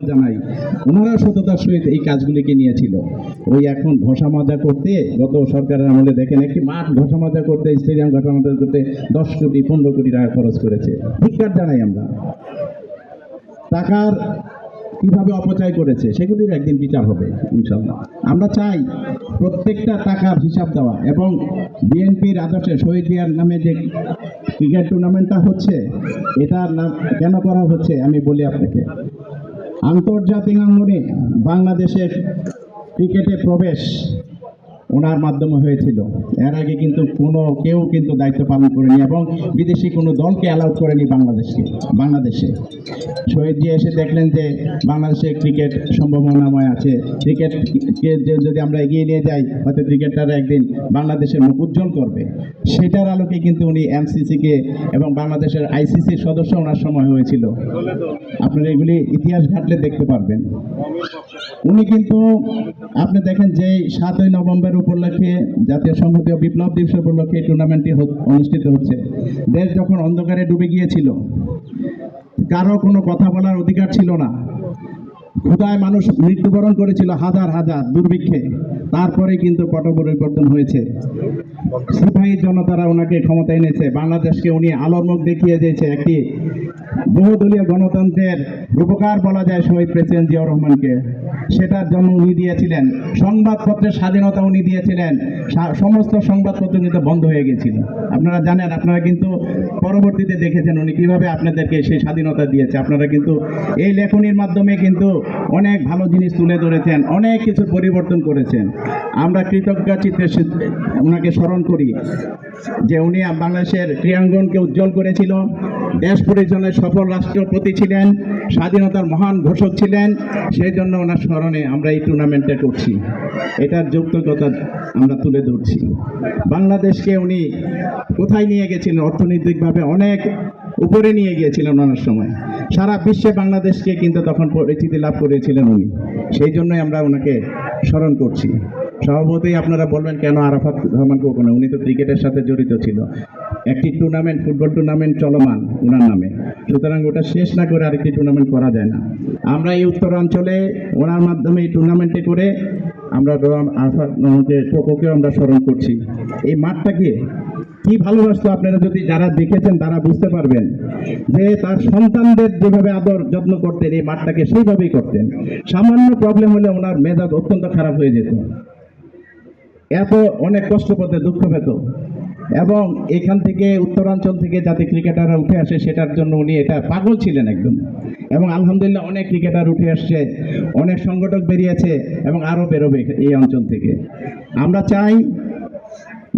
জানাই ওনারা সততার সহিত এই কাজগুলিকে নিয়েছিল। ওই এখন ঘষা মাজা করতে, গত সরকারের আমলে দেখেন, একটি মাঠ ঘষা মাজা করতে, স্টেডিয়াম ঘষা মাজা করতে দশ কোটি, পনেরো কোটি টাকা খরচ করেছে। ধিক্কার জানাই আমরা। টাকার কীভাবে অপচয় করেছে, সেগুলির একদিন বিচার হবে ইনশাল্লাহ আমরা চাই প্রত্যেকটা টাকার হিসাব দেওয়া এবং বিএনপির আদর্শে শহীদ দিয়ার নামে যে ক্রিকেট টুর্নামেন্টটা হচ্ছে, এটার নাম কেন করা হচ্ছে, আমি বলি আপনাকে। আন্তর্জাতিক অঙ্গনে বাংলাদেশের ক্রিকেটে প্রবেশ ওনার মাধ্যমে হয়েছিল। এর আগে কিন্তু কোনো কেউ কিন্তু দায়িত্ব পালন করেনি এবং বিদেশি কোনো দলকে অ্যালাউড করেনি বাংলাদেশকে, বাংলাদেশে। শহীদ জি এসে দেখলেন যে বাংলাদেশে ক্রিকেট সম্ভাবনাময় আছে। ক্রিকেটকে যদি আমরা এগিয়ে নিয়ে যাই, হয়তো ক্রিকেটাররা একদিন বাংলাদেশের মুখ উজ্জ্বল করবে। সেটার আলোকে কিন্তু উনি এমসিসিকে এবং বাংলাদেশের আইসিসির সদস্য ওনার সময় হয়েছিল। আপনারা এগুলি ইতিহাস ঘাটলে দেখতে পারবেন। উনি কিন্তু আপনি দেখেন যে সাতই নভেম্বর উপলক্ষে জাতীয় সংহতি বিপ্লব দিবস উপলক্ষে এই টুর্নামেন্টটি অনুষ্ঠিত হচ্ছে। দেশ যখন অন্ধকারে ডুবে গিয়েছিল, কারও কোনো কথা বলার অধিকার ছিল না। ক্ষুদায় মানুষ মৃত্যুবরণ করেছিল হাজার হাজার দুর্ভিক্ষে। তারপরে কিন্তু পট পরিবর্তন হয়েছে। সিপাহী জনতারা ওনাকে ক্ষমতা এনেছে। বাংলাদেশকে উনি আলোর মুখ দেখিয়ে দিয়েছে একটি বহুদলীয় গণতন্ত্রের রূপকার বলা যায় শহীদ প্রেসিডেন্ট জিয়াউর রহমানকে। সেটার জন্য উনি দিয়েছিলেন। সংবাদপত্রের স্বাধীনতা উনি দিয়েছিলেন। সমস্ত সংবাদপত্র কিন্তু বন্ধ হয়ে গেছিল। আপনারা জানেন, আপনারা কিন্তু পরবর্তীতে দেখেছেন উনি কীভাবে আপনাদেরকে সেই স্বাধীনতা দিয়েছে। আপনারা কিন্তু এই লেখনির মাধ্যমে কিন্তু অনেক ভালো জিনিস তুলে ধরেছেন, অনেক কিছু পরিবর্তন করেছেন। আমরা কৃতজ্ঞ চিত্রে ওনাকে স্মরণ করি যে উনি বাংলাদেশের ক্রিয়াঙ্গনকে উজ্জ্বল করেছিল। দেশ পরিচালনায় সফল রাষ্ট্রপতি ছিলেন, স্বাধীনতার মহান ঘোষক ছিলেন সেই জন্য ওনার স্মরণে আমরা এই টুর্নামেন্টটা করছি। এটার যৌক্তিকতা আমরা তুলে ধরছি। বাংলাদেশকে উনি কোথায় নিয়ে গেছিলেন? অর্থনৈতিকভাবে অনেক উপরে নিয়ে গিয়েছিলেন ওনার সময়। সারা বিশ্বে বাংলাদেশকে কিন্তু তখন পরিচিতি লাভ করেছিলেন উনি। সেই জন্যই আমরা ওনাকে স্মরণ করছি। স্বভাবতই আপনারা বলবেন, কেন আরাফাত রহমান কোকনে উনি তো ক্রিকেটের সাথে জড়িত ছিল। একটি টুর্নামেন্ট ফুটবল টুর্নামেন্ট চলমান ওনার নামে। সুতরাং ওটা শেষ না করে আরেকটি টুর্নামেন্ট করা যায় না। আমরা এই উত্তরাঞ্চলে ওনার মাধ্যমে এই টুর্নামেন্টে করে আমরা আরাফাত কোকোকেও আমরা স্মরণ করছি। এই মাঠটাকে কি ভালোবাসতো আপনারা যদি যারা দেখেছেন, তারা বুঝতে পারবেন যে তার সন্তানদের যেভাবে আদর যত্ন করতেন, এই মাঠটাকে সেইভাবেই করতেন। সামান্য প্রবলেম হলে ওনার মেজাজ অত্যন্ত খারাপ হয়ে যেত। এত অনেক কষ্ট পেতে দুঃখ পেত। এবং এখান থেকে উত্তরাঞ্চল থেকে যাতে ক্রিকেটাররা উঠে আসে, সেটার জন্য উনি এটা পাগল ছিলেন একদম। এবং আলহামদুলিল্লাহ অনেক ক্রিকেটার উঠে আসছে, অনেক সংগঠক বেরিয়েছে এবং আরও বেরোবে এই অঞ্চল থেকে। আমরা চাই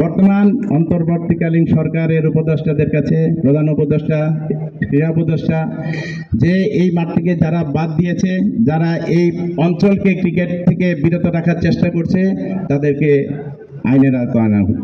বর্তমান অন্তর্বর্তীকালীন সরকারের উপদেষ্টাদের কাছে, প্রধান উপদেষ্টা, ক্রীড়া উপদেষ্টা, যে এই মাঠটিকে যারা বাদ দিয়েছে, যারা এই অঞ্চলকে ক্রিকেট থেকে বিরত রাখার চেষ্টা করছে, তাদেরকে আইনের আওতায় আনা হোক।